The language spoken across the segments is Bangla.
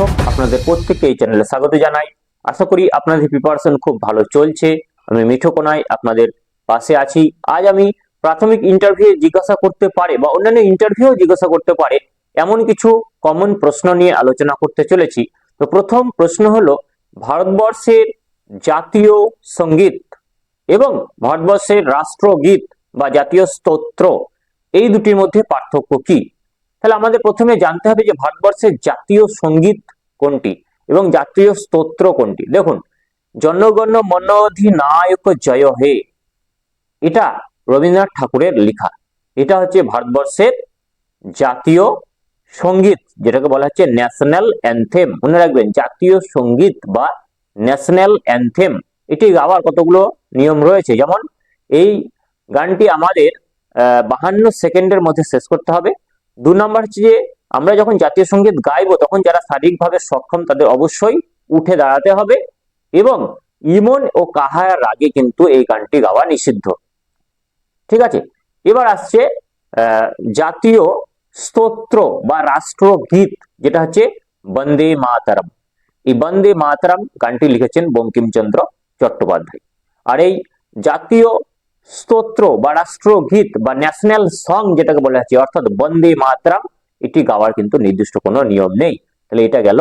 দর্শক, আপনাদের প্রত্যেককে এই চ্যানেলে স্বাগত জানাই। আশা করি আপনাদের প্রিপারেশন খুব ভালো চলছে। আমি মিঠো কোনায় আপনাদের পাশে আছি। আজ আমি প্রাথমিক ইন্টারভিউ জিজ্ঞাসা করতে পারে বা অন্যান্য ইন্টারভিউ জিজ্ঞাসা করতে পারে এমন কিছু কমন প্রশ্ন নিয়ে আলোচনা করতে চলেছি। তো প্রথম প্রশ্ন হলো, ভারতবর্ষের জাতীয় সংগীত এবং ভারতবর্ষের রাষ্ট্রগীত বা জাতীয় স্তোত্র, এই দুটির মধ্যে পার্থক্য কি? তাহলে আমাদের প্রথমে জানতে হবে যে ভারতবর্ষের জাতীয় সংগীত কোনটি এবং জাতীয় স্তোত্র কোনটি। দেখুন, জনগণ মনোধিনায়ক জয় হে। এটা রবীন্দ্রনাথ ঠাকুরের লেখা। এটা হচ্ছে ভারতবর্ষের জাতীয় সংগীত, যেটাকে বলা হচ্ছে ন্যাশনাল অ্যানথেম। মনে রাখবেন, জাতীয় সংগীত বা ন্যাশনাল অ্যানথেম। এটি গাওয়ার কতগুলো নিয়ম রয়েছে? যেমন, এই গানটি আমাদের বাহান্ন সেকেন্ডের মধ্যে শেষ করতে হবে। দু নম্বর হচ্ছে যে, আমরা যখন জাতীয় সংগীত গাইবো, তখন যারা শারীরিকভাবে সক্ষম, তাদের অবশ্যই উঠে দাঁড়াতে হবে এবং ইমন ও কাহার রাগে কিন্তু এই গানটি গাওয়া নিষিদ্ধ। ঠিক আছে? এবার আসছে জাতীয় স্তোত্র বা রাষ্ট্রগীত যেটা হচ্ছে বন্দে মাতরম। এই বন্দে মাতরম গানটি লিখেছেন বঙ্কিমচন্দ্র চট্টোপাধ্যায়। আর এই জাতীয় স্তোত্র বা রাষ্ট্রগীত বা ন্যাশনাল সং যেটাকে বলা হচ্ছে, অর্থাৎ বন্দে মাতরম, এটি গাওয়ার কিন্তু নির্দিষ্ট কোনো নিয়ম নেই। তাহলে এটা গেল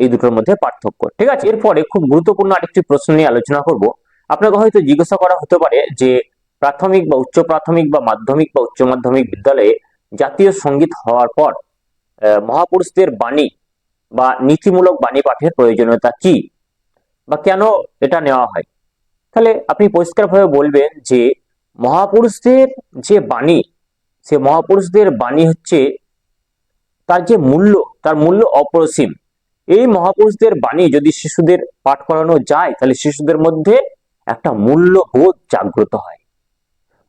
এই দুটোর মধ্যে পার্থক্য। ঠিক আছে, এরপরে খুব গুরুত্বপূর্ণ আরেকটি প্রশ্ন নিয়ে আলোচনা করব। আপনাকে হয়তো জিজ্ঞাসা করা হতে পারে যে প্রাথমিক বা উচ্চ প্রাথমিক বা মাধ্যমিক বা উচ্চ মাধ্যমিক বিদ্যালয়ে জাতীয় সংগীত হওয়ার পর মহাপুরুষদের বাণী বা নীতিমূলক বাণী পাঠের প্রয়োজনীয়তা কি? বা কেন এটা নেওয়া হয়? তাহলে আপনি পরিষ্কারভাবে বলবেন যে মহাপুরুষদের যে বাণী, সে মহাপুরুষদের বাণী হচ্ছে তার যে মূল্য, তার মূল্য অপরিসীম। এই মহাপুরুষদের বাণী যদি শিশুদের পাঠ করানো যায়, তাহলে শিশুদের মধ্যে একটা মূল্যবোধ জাগ্রত হয়।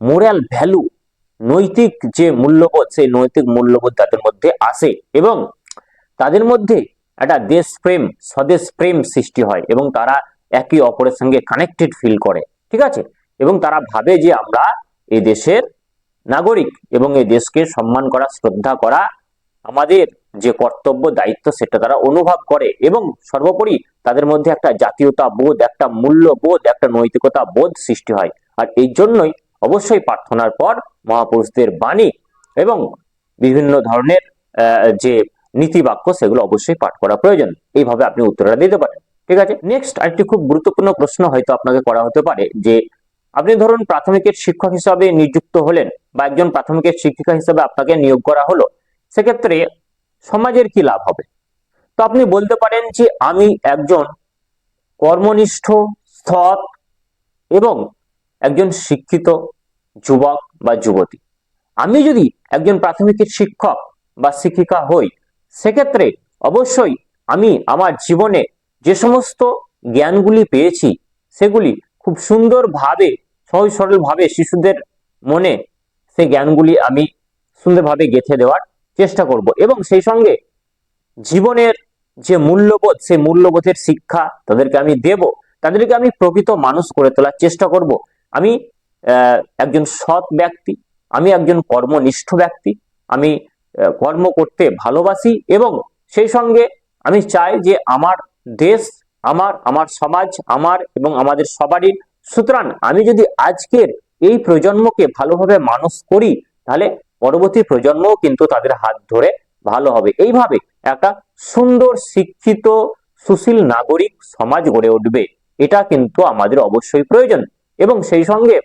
মোরাল ভ্যালু, নৈতিক যে মূল্যবোধ, সেই নৈতিক মূল্যবোধ তাদের মধ্যে আসে এবং তাদের মধ্যে একটা দেশপ্রেম স্বদেশ প্রেম সৃষ্টি হয় এবং তারা একে অপরের সঙ্গে কানেক্টেড ফিল করে, ঠিক আছে? এবং তারা ভাবে যে আমরা এই দেশের নাগরিক এবং এই দেশকে সম্মান করা, শ্রদ্ধা করা, আমাদের যে কর্তব্য, দায়িত্ব সেটা তারা অনুভব করে এবং সর্বোপরি তাদের মধ্যে একটা জাতীয়তা বোধ একটা মূল্যবোধ, একটা নৈতিকতা বোধ সৃষ্টি হয়। আর এই জন্যই অবশ্যই প্রার্থনার পর মহাপুরুষদের বাণী এবং বিভিন্ন ধরনের যে নীতি বাক্য সেগুলো অবশ্যই পাঠ করা প্রয়োজন। এইভাবে আপনি উত্তরটা দিতে পারেন। ঠিক আছে? নেক্সট আরেকটি খুব গুরুত্বপূর্ণ প্রশ্ন হয়তো আপনাকে করা হতে পারে যে, আপনি ধরুন প্রাথমিকের শিক্ষক হিসাবে নিযুক্ত হলেন বা একজন প্রাথমিকের শিক্ষিকা হিসাবে আপনাকে নিয়োগ করা হলো, সেক্ষেত্রে সমাজের কি লাভ হবে? তো আপনি বলতে পারেন যে, আমি একজন কর্মনিষ্ঠ, সৎ এবং একজন শিক্ষিত যুবক বা যুবতী। আমি যদি একজন প্রাথমিকের শিক্ষক বা শিক্ষিকা হই, সেক্ষেত্রে অবশ্যই আমি আমার জীবনে যে সমস্ত জ্ঞানগুলি পেয়েছি, সেগুলি খুব সুন্দরভাবে, সহজ সরলভাবে শিশুদের মনে সেই জ্ঞানগুলি আমি সুন্দরভাবে গেঁথে দেওয়ার চেষ্টা করব। এবং সেই সঙ্গে জীবনের যে মূল্যবোধ, সেই মূল্যবোধের শিক্ষা তাদেরকে আমি দেব। তাদেরকে আমি প্রকৃত মানুষ করে তোলার চেষ্টা করব। আমি একজন সৎ ব্যক্তি, আমি একজন কর্মনিষ্ঠ ব্যক্তি, আমি কর্ম করতে ভালোবাসি এবং সেই সঙ্গে আমি চাই যে আমার দেশ, আমার আমার সমাজ, আমার এবং আমাদের সবারই। সুতরাং আমি যদি আজকের এই প্রজন্মকে ভালোভাবে মানুষ করি, তাহলে পরবর্তী প্রজন্মও কিন্তু তাদের হাত ধরে ভালো হবে। এইভাবে একটা সুন্দর, শিক্ষিত, সুশীল নাগরিক সমাজ গড়ে উঠবে। এটা কিন্তু আমাদের অবশ্যই প্রয়োজন। এবং সেই সঙ্গে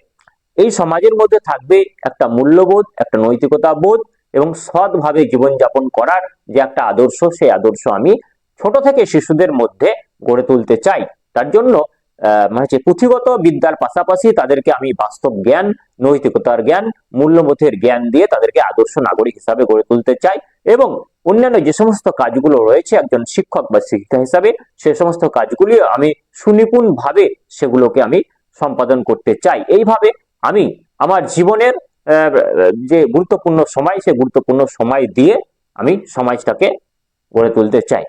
এই সমাজের মধ্যে থাকবে একটা মূল্যবোধ, একটা নৈতিকতা বোধ এবং সৎভাবে জীবনযাপন করার যে একটা আদর্শ, সেই আদর্শ আমি ছোট থেকে শিশুদের মধ্যে গড়ে তুলতে চাই। তার জন্য মানে হচ্ছে পুঁথিগত বিদ্যার পাশাপাশি তাদেরকে আমি বাস্তব জ্ঞান, নৈতিকতার জ্ঞান, মূল্যবোধের জ্ঞান দিয়ে তাদেরকে আদর্শ নাগরিক হিসাবে গড়ে তুলতে চাই এবং অন্যান্য যে সমস্ত কাজগুলো রয়েছে, একজন শিক্ষক বা শিক্ষিকা হিসাবে সে সমস্ত কাজগুলি আমি সুনিপুণ ভাবে সেগুলোকে আমি সম্পাদন করতে চাই। এইভাবে আমি আমার জীবনের যে গুরুত্বপূর্ণ সময়, সে গুরুত্বপূর্ণ সময় দিয়ে আমি সমাজটাকে গড়ে তুলতে চাই।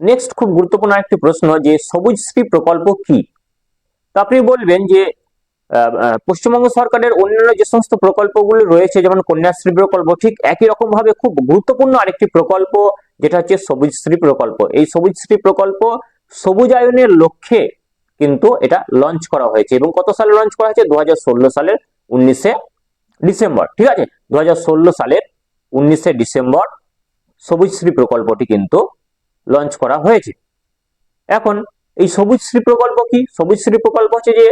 নেক্সট খুব গুরুত্বপূর্ণ একটি প্রশ্ন যে সবুজশ্রী প্রকল্প কি? তো আপনি বলবেন যে পশ্চিমবঙ্গ সরকারের অন্যান্য যে সমস্ত প্রকল্পগুলি রয়েছে, যেমন কন্যাশ্রী প্রকল্প, ঠিক একই রকম ভাবে খুব গুরুত্বপূর্ণ আরেকটি প্রকল্প যেটা হচ্ছে সবুজশ্রী প্রকল্প। এই সবুজশ্রী প্রকল্প সবুজায়নের লক্ষ্যে কিন্তু এটা লঞ্চ করা হয়েছে এবং কত সালে লঞ্চ করা হয়েছে? দু হাজার ষোলো সালের উনিশে ডিসেম্বর, ঠিক আছে? দু হাজার ষোলো সালের উনিশে ডিসেম্বর সবুজশ্রী প্রকল্পটি কিন্তু লঞ্চ করা হয়েছে। এখন এই সবুজশ্রী প্রকল্প কি? সবুজশ্রী প্রকল্প হচ্ছে যে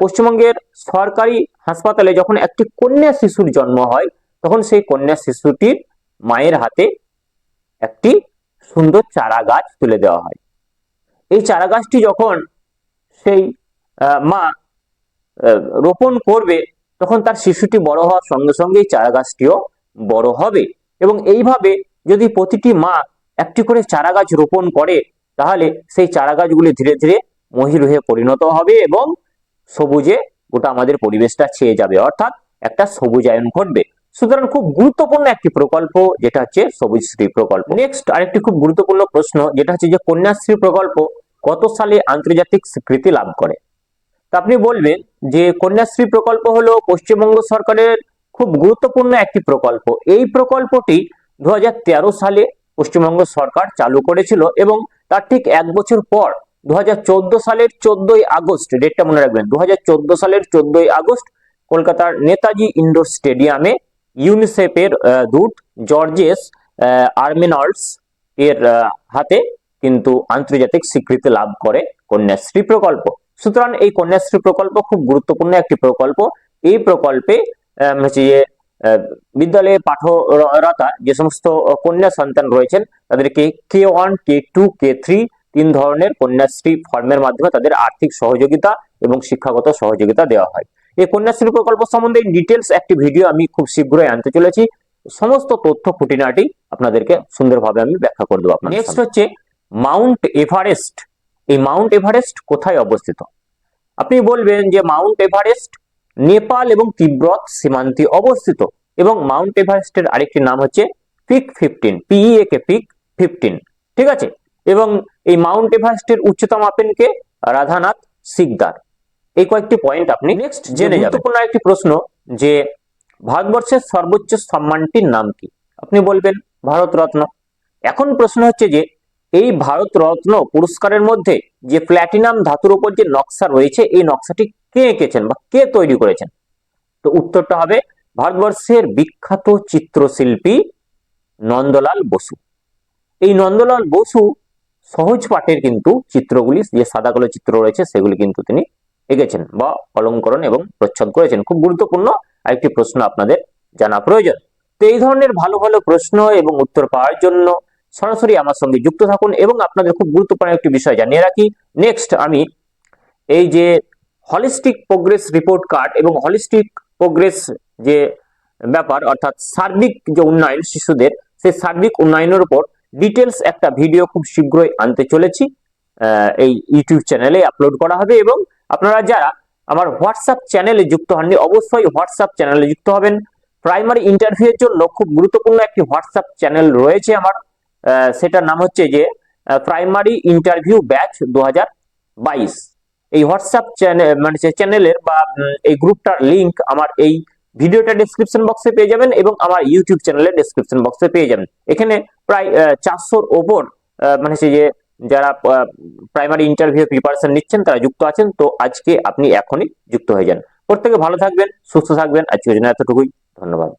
পশ্চিমবঙ্গের সরকারি হাসপাতালে যখন একটি কন্যা শিশুর জন্ম হয়, তখন সেই কন্যা শিশুটির মায়ের হাতে একটি সুন্দর চারা গাছ তুলে দেওয়া হয়। এই চারা গাছটি যখন সেই মা রোপণ করবে, তখন তার শিশুটি বড় হওয়ার সঙ্গে সঙ্গে এই চারা গাছটিও বড় হবে। এবং এইভাবে যদি প্রতিটি মা একটি করে চারা গাছ রোপণ করে, তাহলে সেই চারা গাছগুলি ধীরে ধীরে মহির হয়ে পরিণত হবে এবং সবুজে গোটা আমাদের পরিবেশটা ছেয়ে যাবে। অর্থাৎ একটা সবুজায়ন ঘটবে। সুতরাং খুব গুরুত্বপূর্ণ একটি প্রকল্প, যেটা হচ্ছে সবুজশ্রী প্রকল্প। নেক্সট আরেকটি খুব গুরুত্বপূর্ণ প্রশ্ন, যেটা হচ্ছে যে কন্যাশ্রী প্রকল্প কত সালে আন্তর্জাতিক স্বীকৃতি লাভ করে? তা আপনি বলবেন যে কন্যাশ্রী প্রকল্প হলো পশ্চিমবঙ্গ সরকারের খুব গুরুত্বপূর্ণ একটি প্রকল্প। এই প্রকল্পটি দু হাজার তেরো সালে পশ্চিমবঙ্গ সরকার চালু করেছিল এবং তার ঠিক এক বছর পর দুহাজার চোদ্দ সালের চোদ্দই আগস্ট ডেটটা মনে রাখবেন দুহাজার চোদ্দ সালের চোদ্দই আগস্ট কলকাতার নেতাজি ইন্ডোর স্টেডিয়ামে ইউনিসেফের দূত জর্জেস আহ, এর হাতে কিন্তু আন্তর্জাতিক স্বীকৃতি লাভ করে কন্যাশ্রী প্রকল্প। সুতরাং এই কন্যাশ্রী প্রকল্প খুব গুরুত্বপূর্ণ একটি প্রকল্প। এই প্রকল্পে হচ্ছে বিদ্যালয়ে পাঠরতা যে সমস্ত কন্যা সন্তান রয়েছেন তাদেরকে K one K two K three তিন ধরনের কন্যাশ্রী ফর্মের মাধ্যমে তাদের আর্থিক সহযোগিতা এবং শিক্ষাগত সহযোগিতা দেওয়া হয়। এই কন্যাশ্রী প্রকল্প সম্বন্ধে ডিটেলস একটি ভিডিও আমি খুব শীঘ্রই আনতে চলেছি। সমস্ত তথ্য খুঁটিনাটি আপনাদেরকে সুন্দরভাবে আমি ব্যাখ্যা করে দেবো আপনার নেক্সট হচ্ছে মাউন্ট এভারেস্ট এই মাউন্ট এভারেস্ট কোথায় অবস্থিত? আপনি বলবেন যে মাউন্ট এভারেস্ট নেপাল এবং তিব্বত সীমান্তে অবস্থিত এবং মাউন্ট এভারেস্টের আরেকটি নাম হচ্ছে peak fifteen PEA K peak fifteen ঠিক আছে? এবং এই মাউন্ট এভারেস্টের উচ্চতা মাপেন কে রাধানাথ সিকদার। এই কয়েকটি পয়েন্ট আপনি নেক্সট জেনে যাবেন। গুরুত্বপূর্ণ একটি প্রশ্ন যে ভারতবর্ষের সর্বোচ্চ সম্মানটির নাম কি? আপনি বলবেন ভারতরত্ন। এখন প্রশ্ন হচ্ছে যে এই ভারতরত্ন পুরস্কারের মধ্যে যে প্ল্যাটিনাম ধাতুর উপর যে নকশা রয়েছে এই নকশাটি কে এঁকেছেন বা কে তৈরি করেছেন? তো উত্তরটা হবে ভারতবর্ষের বিখ্যাত চিত্রশিল্পী নন্দলাল বসু। এই নন্দলাল বসু সহজ পাঠের কিন্তু চিত্রগুলি, যে সাদা কালো চিত্র রয়েছে সেগুলি কিন্তু তিনি এঁকেছেন বা অলঙ্করণ এবং প্রচ্ছদ করেছেন। খুব গুরুত্বপূর্ণ আরেকটি প্রশ্ন আপনাদের জানা প্রয়োজন। তো এই ধরনের ভালো ভালো প্রশ্ন এবং উত্তর পাওয়ার জন্য সরাসরি আমার সঙ্গে যুক্ত থাকুন এবং আপনাদের খুব গুরুত্বপূর্ণ একটি বিষয় জানিয়ে রাখি। নেক্সট আমি এই যে হলিস্টিক প্রোগ্রেস রিপোর্ট কার্ড এবং হলিস্টিক প্রোগ্রেস যে ব্যাপার, অর্থাৎ সার্বিক যে উন্নয়ন শিশুদের, সেই সার্বিক উন্নয়নের উপর ডিটেলস একটা ভিডিও খুব শীঘ্রই আনতে চলেছি। এই ইউটিউব চ্যানেলে আপলোড করা হবে এবং আপনারা যারা আমার হোয়াটসঅ্যাপ চ্যানেলে যুক্ত হননি, অবশ্যই হোয়াটসঅ্যাপ চ্যানেলে যুক্ত হবেন। প্রাইমারি ইন্টারভিউ এর জন্য খুব গুরুত্বপূর্ণ একটি হোয়াটসঅ্যাপ চ্যানেল রয়েছে আমার। সেটার নাম হচ্ছে যে প্রাইমারি ইন্টারভিউ ব্যাচ দু হাজার বাইশ। এই হোয়াটসঅ্যাপ চ্যানেল মানে চ্যানেলের বা এই গ্রুপটার লিংক আমার এই ভিডিওটা ডেসক্রিপশন বক্সে পেয়ে যাবেন এবং আমার ইউটিউব চ্যানেলের ডেসক্রিপশন বক্সে পেয়ে যাবেন। এখানে প্রায় চারশোর ওপর মানে হচ্ছে যে যারা প্রাইমারি ইন্টারভিউ প্রিপারেশন নিচ্ছেন, তারা যুক্ত আছেন। তো আজকে আপনি এখনই যুক্ত হয়ে যান। প্রত্যেকে ভালো থাকবেন, সুস্থ থাকবেন। আজকের জন্য এতটুকুই। ধন্যবাদ।